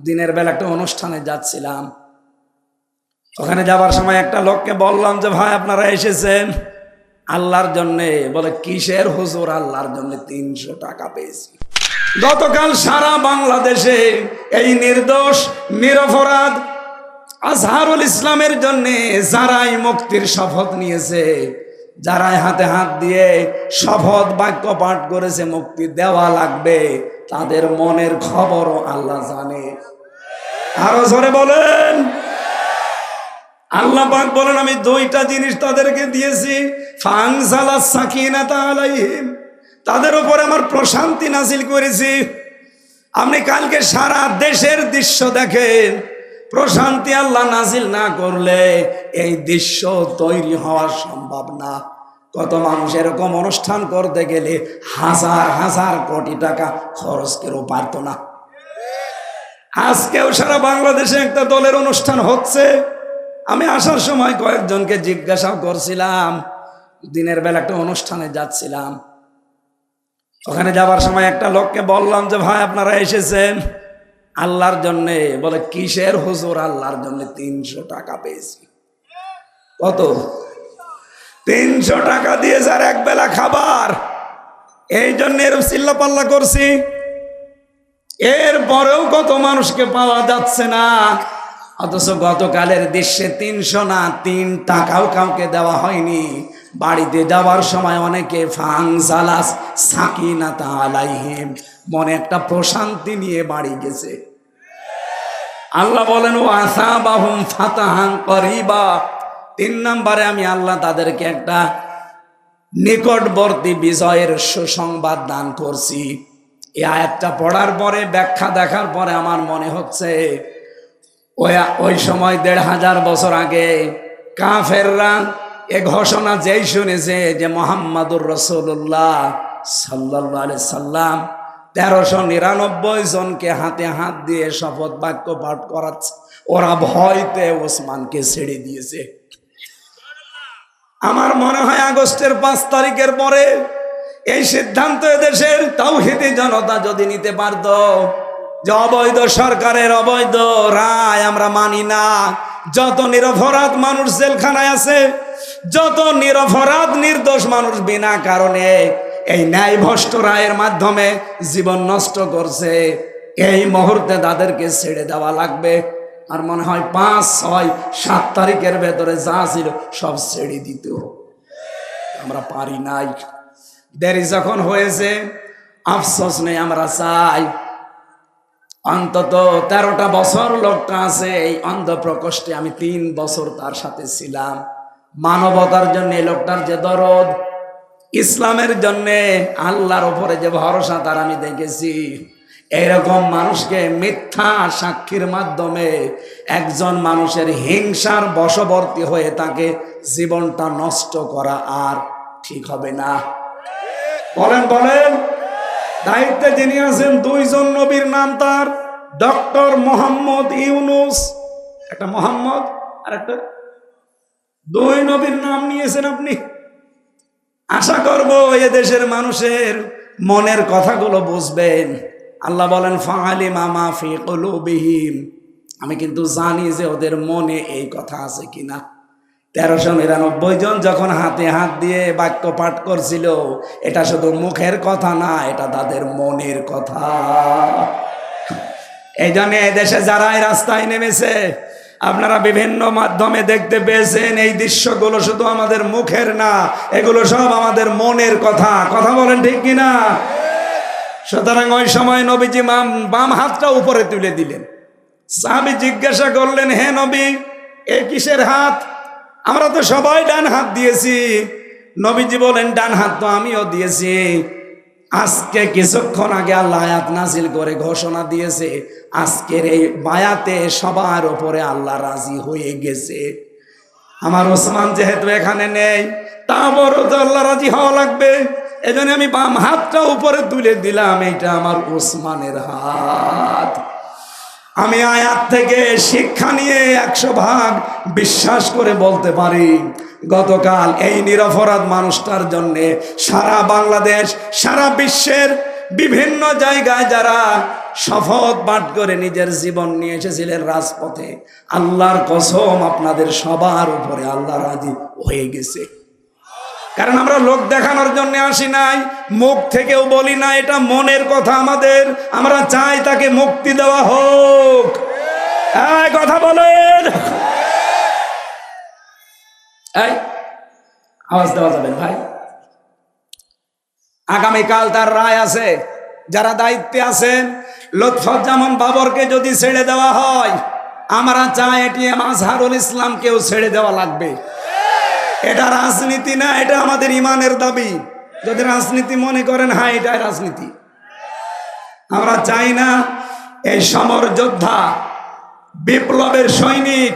দিনের বেলা একটা অনুষ্ঠানে যাচ্ছিলাম। ওখানে যাবার সময় একটা লোককে বললাম যে, ভাই, আপনারা এসেছেন? আল্লাহর জন্যে। বলে, কিসের হুজুর? আল্লাহর জন্য তিনশো টাকা পেয়েছি। গতকাল সারা বাংলাদেশে এই নির্দোষ, নিরপরাধ আজহারুল ইসলামের জন্য যারাই মুক্তির শপথ নিয়েছে, যারাই হাতে হাত দিয়ে শপথ বাক্য পাঠ করেছে, মুক্তি দেওয়া লাগবে। তাদের মনের খবরও আল্লাহ জানে। আরও জোরে বলেন। আল্লাহ পাক বলেন, আমি দুইটা জিনিস তাদেরকে দিয়েছি। ফাংসালা সাকিনাতা আলাইহিম। তাদের উপর আমার প্রশান্তি নাজিল করেছি। আপনি কালকে সারা দেশের দৃশ্য দেখেন। প্রশান্তি আল্লাহ নাজিল না করলে এই দৃশ্য তৈরি হওয়া সম্ভব না। কত মানুষ এরকম অনুষ্ঠান করতে গেলে হাজার হাজার কোটি টাকা খরচ কেউ পারত না। আজকেও সারা বাংলাদেশে একটা দলের অনুষ্ঠান হচ্ছে। আমি আসার সময় কয়েকজনকে জিজ্ঞাসা করছিলাম, দিনের বেলা একটা অনুষ্ঠানে যাচ্ছিলাম। ওখানে যাবার সময় একটা লোককে বললাম যে, ভাই, আপনারা এসেছেন? আল্লাহর জন্যে, বলে, কিসের হুজুর? আল্লাহর জন্য তিনশো টাকা পেয়েছি। কত? তিনশো টাকা দিয়ে যার এক বেলা খাবার। এই জন্য এরকম চিল্লাপাল্লা করছি। এরপরেও কত মানুষকে পাওয়া যাচ্ছে না। অথচ গতকালের দৃশ্যে তিনশো না তিন টাকাও কাউকে দেওয়া হয়নি। বাড়িতে যাওয়ার সময় অনেকে ফাংসালাস সাকিনা তালাইহিম মনে একটা প্রশান্তি নিয়ে বাড়ি গেছে। আল্লাহ বলেন ও আসা বাহুম ফাতাহাং করিবা তিন নম্বরে আমি আল্লাহ তাদেরকে একটা নিকটবর্তী বিজয়ের সুসংবাদ দান করছি। এই আয়াতটা পড়ার পরে, ব্যাখ্যা দেখার পরে আমার মনে হচ্ছে ওই সময় দেড় হাজার বছর আগে কাফেররা এ ঘোষণা যেই শুনেছে যে মোহাম্মদুর রসুল্লাহ সাল্লাহ সাল্লাম তেরোশো নিরানব্বই জনকে হাতে হাত দিয়ে শপথ বাক্য পাঠ করাচ্ছে। ওরা ভয়তে ওসমানকে ছেড়ে দিয়েছে। আমার মনে হয় আগস্টের পাঁচ তারিখের পরে এই সিদ্ধান্ত এদেশের তাওহিদি জনতা যদি নিতে পারত যে অবৈধ সরকারের অবৈধ রায় আমরা মানি না, যত নিরপরাধ মানুষ জেলখানায় আছে, যত নিরপরাধ নির্দোষ মানুষ বিনা কারণে এই ন্যায় ভ্রষ্ট রায়ের মাধ্যমে জীবন নষ্ট করছে। এই মুহূর্তে তাদেরকে ছেড়ে দেওয়া লাগবে। আর মনে হয় পাঁচ, ছয়, সাত তারিখের ভেতরে যা ছিল সব ছেড়ে দিত। আমরা পারি নাই। দেরি যখন হয়েছে, আফসোস নেই, আমরা চাই। অন্তত তেরোটা বছর লোকটা আছে, এই অন্ধ প্রকোষ্ঠে আমি তিন বছর তার সাথে ছিলাম। মানবতার জন্য, এই লোকটার যে দরদ, ইসলামের জন্যে, আল্লাহর ওপরে যে ভরসা তার আমি দেখেছি। এরকম মানুষকে মিথ্যা সাক্ষীর মাধ্যমে একজন মানুষের হিংসার বশবর্তী হয়ে তাকে জীবনটা নষ্ট করা আর ঠিক হবে না। বলেন বলেন। দায়িত্বে যিনি আছেন দুইজন নবীর নাম তার, ডক্টর মোহাম্মদ ইউনুস। একটা মোহাম্মদ আর একটা দুই নবীর নাম নিয়েছেন আপনি। আশা করব এ দেশের মানুষের মনের কথাগুলো বুঝবেন। আল্লাহ বলেন ফাহালি মামা ফি কলুবিহীন আমি কিন্তু জানি যে ওদের মনে এই কথা আছে কিনা। তেরোশো নিরানব্বই জন যখন হাতে হাত দিয়ে বাক্য পাঠ করছিল, এটা শুধু মুখের কথা না, এটা তাদের মনের কথা। এই জন্য দেশে যারাই রাস্তায় নেমেছে, আপনারা বিভিন্ন মাধ্যমে দেখতে পেয়েছেন, এই দৃশ্যগুলো শুধু আমাদের মুখের না, এগুলো সব আমাদের মনের কথা। কথা বলেন ঠিক কিনা? সুতরাং ওই সময় নবীজি বাম বাম হাতটা উপরে তুলে দিলেন। সাহাবি জিজ্ঞাসা করলেন, হে নবী, এ কিসের হাত? আমরা তো সবাই ডান হাত দিয়েছি। নবীজি বলেন, ডান হাত তো আমিও দিয়েছি। আজকে কিছুক্ষণ আগে আল্লাহ আয়াত নাজিল করে ঘোষণা দিয়েছে, আজকের এই বায়াতে সবার ওপরে আল্লাহ রাজি হয়ে গেছে। আমার ওসমান যেহেতু এখানে নেই তা বড় তো আল্লাহ রাজি হওয়া লাগবে। এজন্য আমি বাম হাতটা উপরে তুলে দিলাম এটা আমার ওসমানের হাত। আমি আয়াত থেকে শিক্ষা নিয়ে একশো ভাগ বিশ্বাস করে বলতে পারি, গতকাল এই নিরপরাধ মানুষটার জন্যে সারা বাংলাদেশ, সারা বিশ্বের বিভিন্ন জায়গায় যারা শপথ পাঠ করে নিজের জীবন নিয়ে এসেছিলেন রাজপথে, আল্লাহর কসম আপনাদের সবার উপরে আল্লাহ রাজি হয়ে গেছে। কারণ আমরা লোক দেখানোর জন্য আসি নাই, মুখ থেকেও বলি না, এটা মনের কথা আমাদের। আমরা চাই তাকে মুক্তি দেওয়া হোক। কথা বলেন। আওয়াজ দেওয়া যাবে না ভাই। আগামীকাল তার রায় আছে, যারা দায়িত্বে আছেন লুৎফুজ্জামান বাবরকে যদি ছেড়ে দেওয়া হয়, আমরা চাই এটিএম আজহারুল ইসলামকেও ছেড়ে দেওয়া লাগবে। এটা রাজনীতি না, এটা আমাদের ইমানের দাবি। যদি রাজনীতি মনে করেন হ্যাঁ এটাই রাজনীতি। আমরা চাই না এই সমর যোদ্ধা, বিপ্লবের সৈনিক,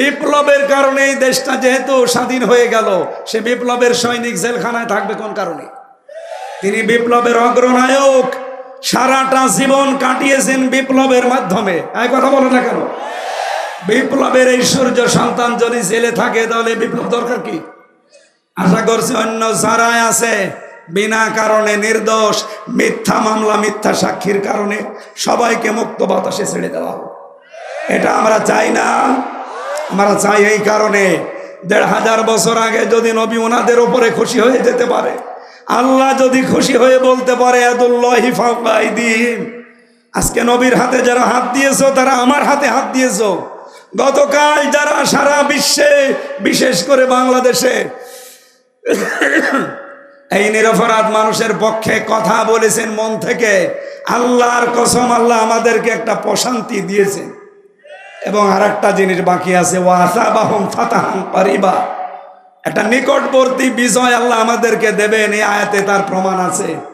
বিপ্লবের কারণে এই দেশটা যেহেতু স্বাধীন হয়ে গেল, সে বিপ্লবের সৈনিক জেলখানায় থাকবে কোন কারণে? তিনি বিপ্লবের অগ্রনায়ক, সারাটা জীবন কাটিয়েছেন বিপ্লবের মাধ্যমে। এই কথা বলে না কেন? বিপ্লবের এই সূর্য সন্তান যদি জেলে থাকে, তাহলে বিপ্লব দরকার কি? আশা করছি অন্য যারাই আছে। বিনা কারণে, নির্দোষ, মিথ্যা মামলা, মিথ্যা সাক্ষীর কারণে সবাইকে মুক্ত বাতাসে ছেড়ে দেওয়া এটা আমরা চাই না। আমরা চাই এই কারণে দেড় হাজার বছর আগে যদি নবী ওনাদের ওপরে খুশি হয়ে যেতে পারে, আল্লাহ যদি খুশি হয়ে বলতে পারে আজকে নবীর হাতে যারা হাত দিয়েছ, তারা আমার হাতে হাত দিয়েছ। গতকাল যারা সারা বিশ্বে, বিশেষ করে বাংলাদেশে, এই নিরপরাধ মানুষের পক্ষে কথা বলেছেন মন থেকে, আল্লাহর কসম আল্লাহ আমাদেরকে একটা প্রশান্তি দিয়েছে। এবং আর একটা জিনিস বাকি আছে ওয়াসাবাহম ফাতাহান পারিবা একটা নিকটবর্তী বিজয় আল্লাহ আমাদেরকে দেবেন, এই আয়াতে তার প্রমাণ আছে।